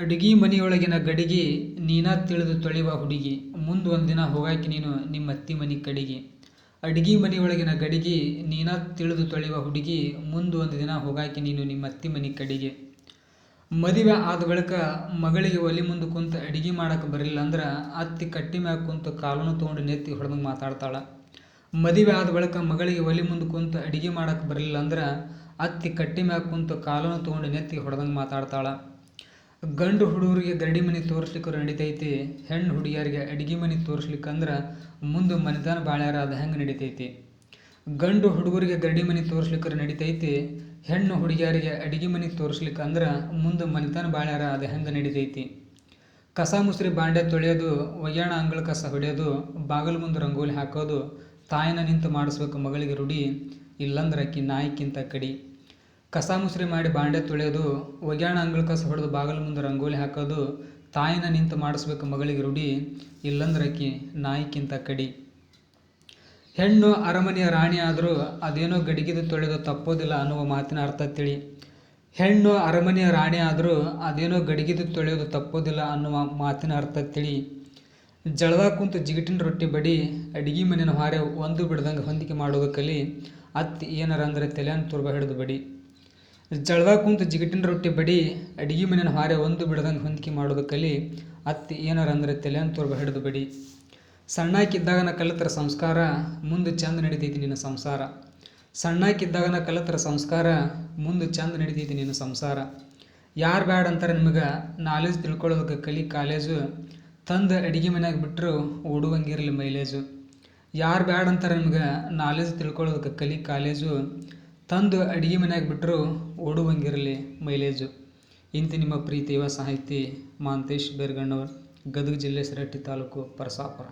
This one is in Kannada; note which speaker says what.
Speaker 1: ಅಡಿಗಿ ಮನಿಯೊಳಗಿನ ಗಡಿಗಿ ನೀನಾ ತಿಳಿದು ತೊಳೆಯುವ ಹುಡುಗಿ. ಮುಂದ್ ಒಂದಿನ ಹೋಗಾಕಿ ನೀನು ನಿಮ್ಮ ಅತ್ತಿ ಮನಿ ಕಡಿಗಿ. ಅಡಿಗಿ ಮನಿಯೊಳಗಿನ ಗಡಿಗಿ ನೀನಾ ತಿಳಿದು ತೊಳೆಯುವ ಹುಡುಗಿ, ಮುಂದ್ ಒಂದು ದಿನ ಹೋಗಾಕಿ ನೀನು ನಿಮ್ಮತ್ತಿ ಮನಿ ಕಡಿಗೆ. ಮದುವೆ ಆದ ಬಳಿಕ ಮಗಳಿಗೆ ಒಲಿ ಮುಂದೆ ಕುಂತು ಅಡಿಗೆ ಮಾಡಕ್ಕೆ ಬರಲಿಲ್ಲ ಅಂದ್ರೆ ಅತ್ತಿ ಕಟ್ಟಿ ಮ್ಯಾಗ ಕುಂತು ಕಾಲನ್ನು ತೊಗೊಂಡು ನೆತ್ತಿ ಹೊಡೆದಂಗೆ ಮಾತಾಡ್ತಾಳ. ಮದುವೆ ಆದ ಬಳಿಕ ಮಗಳಿಗೆ ಒಲಿ ಮುಂದೆ ಕುಂತು ಅಡಿಗೆ ಮಾಡಕ್ಕೆ ಬರಲಿಲ್ಲ ಅಂದ್ರೆ ಅತ್ತಿ ಕಟ್ಟಿ ಮ್ಯಾಗ ಕುಂತು ಕಾಲನ್ನು ತೊಗೊಂಡು ನೆತ್ತಿ ಹೊಡೆದಂಗೆ ಮಾತಾಡ್ತಾಳ. ಗಂಡು ಹುಡುಗರಿಗೆ ಗರಡಿ ಮನೆ ತೋರಿಸ್ಲಿಕ್ಕೆ ನಡಿತೈತಿ, ಹೆಣ್ಣು ಹುಡುಗಿಯರಿಗೆ ಅಡಿಗೆ ಮನೆ ತೋರಿಸ್ಲಿಕ್ಕಂದ್ರೆ ಮುಂದೆ ಮನೆತನ ಬಾಳ್ಯಾರ ಅದು ಹೆಂಗೆ ನಡಿತೈತಿ? ಗಂಡು ಹುಡುಗರಿಗೆ ಗರಡಿ ಮನೆ ತೋರಿಸ್ಲಿಕ್ಕೆ ನಡಿತೈತಿ, ಹೆಣ್ಣು ಹುಡುಗಿಯರಿಗೆ ಅಡಿಗೆ ಮನೆ ತೋರಿಸ್ಲಿಕ್ಕೆ ಅಂದ್ರೆ ಮುಂದೆ ಮನೆತನ ಬಾಳ್ಯಾರ ಅದು ಹೆಂಗೆ ನಡಿತೈತಿ? ಕಸ ಮುಸ್ರಿ ಬಾಂಡೆ ತೊಳೆಯೋದು ಒಯ್ಯಾಣ ಅಂಗಳ ಕಸ ಹೊಡೆಯೋದು, ಬಾಗಿಲು ಮುಂದೆ ರಂಗೋಲಿ ಹಾಕೋದು, ತಾಯಿನ ನಿಂತು ಮಾಡಿಸ್ಬೇಕು ಮಗಳಿಗೆ ರೂಢಿ, ಇಲ್ಲಂದ್ರೆ ಅಕ್ಕಿ ನಾಯಿಕ್ಕಿಂತ ಕಡಿ. ಕಸ ಮುಸ್ರಿ ಮಾಡಿ ಬಾಂಡೆ ತೊಳೆಯೋದು ಒಗ್ಯಾಣ ಅಂಗಳ ಕಸ ಹೊಡೆದು ಬಾಗಿಲು ಮುಂದೆ ರಂಗೋಲಿ ಹಾಕೋದು, ತಾಯಿನ ನಿಂತು ಮಾಡಿಸ್ಬೇಕು ಮಗಳಿಗೆ ರೂಢಿ ಇಲ್ಲಂದ್ರೆ ಅಕ್ಕಿ ನಾಯಿಕ್ಕಿಂತ ಕಡಿ. ಹೆಣ್ಣು ಅರಮನೆಯ ರಾಣಿ ಆದರೂ ಅದೇನೋ ಗಡಿಗಿದು ತೊಳೆದು ತಪ್ಪೋದಿಲ್ಲ ಅನ್ನುವ ಮಾತಿನ ಅರ್ಥ ತಿಳಿ. ಹೆಣ್ಣು ಅರಮನೆಯ ರಾಣಿ ಆದರೂ ಅದೇನೋ ಗಡಿಗಿದು ತೊಳೆಯೋದು ತಪ್ಪೋದಿಲ್ಲ ಅನ್ನುವ ಮಾತಿನ ಅರ್ಥ ತಿಳಿ. ಜಳದ ಕುಂತು ಜಿಗಿಟಿನ ರೊಟ್ಟಿ ಬಡಿ, ಅಡಿಗೆ ಮನೆಯ ಹೊರೆ ಒಂದು ಬಿಡ್ದಂಗೆ ಹೊಂದಿಕೆ ಮಾಡೋದು ಕಲಿ, ಅತ್ತಿ ಏನಾರ ಅಂದರೆ ತಲೆಯನ್ನು ತುರ್ಬ ಹಿಡಿದು ಬಡಿ. ಜಳದಾಗ ಕುಂತು ಜಿಗಟಿನ ರೊಟ್ಟಿ ಬಡಿ ಅಡಿಗೆ ಮನೆಯ ಹಾರೆ ಒಂದು ಬಿಡ್ದಂಗೆ ಹೊಂದಿಕೆ ಮಾಡೋದು ಕಲಿ ಅತ್ತಿ ಏನಾರ ಅಂದ್ರೆ ತಲೆಯನ್ನು ತುರ್ಬ ಹಿಡಿದು ಬಡಿ. ಸಣ್ಣಾಕಿದ್ದಾಗನ ಕಲಿತರ ಸಂಸ್ಕಾರ, ಮುಂದೆ ಚಂದ ನಡಿತೈತಿ ನಿನ್ನ ಸಂಸಾರ. ಸಣ್ಣಾಕಿದ್ದಾಗನ ಕಲಿತರ ಸಂಸ್ಕಾರ, ಮುಂದೆ ಚಂದ ನಡಿತೈತಿ ನಿನ್ನ ಸಂಸಾರ. ಯಾರು ಬ್ಯಾಡ ಅಂತಾರೆ ನಿಮಗೆ, ನಾಲೆಜ್ ತಿಳ್ಕೊಳ್ಳೋದಕ್ಕೆ ಕಲಿ ಕಾಲೇಜು, ತಂದು ಅಡಿಗೆ ಮನ್ಯಾಗ ಬಿಟ್ಟರು ಓಡುವಂಗಿರಲಿ ಮೈಲೇಜು. ಯಾರು ಬ್ಯಾಡ ಅಂತಾರೆ ನಿಮಗೆ, ನಾಲೆಜ್ ತಿಳ್ಕೊಳ್ಳೋದಕ್ಕೆ ಕಲಿ ಕಾಲೇಜು ತಂದು ಅಡಿಗೆ ಮನೆಯಾಗ ಬಿಟ್ಟರು ಓಡುವಂಗಿರಲಿ ಮೈಲೇಜು. ಇಂತಿ ನಿಮ್ಮ ಪ್ರೀತಿ, ಯುವ ಸಾಹಿತಿ ಮಾಂತೇಶ್ ಬೇರ್ಗಣ್ಣವರ್, ಗದಗ ಜಿಲ್ಲೆ ಸಿರಟ್ಟಿ ತಾಲೂಕು ಪರಸಾಪುರ.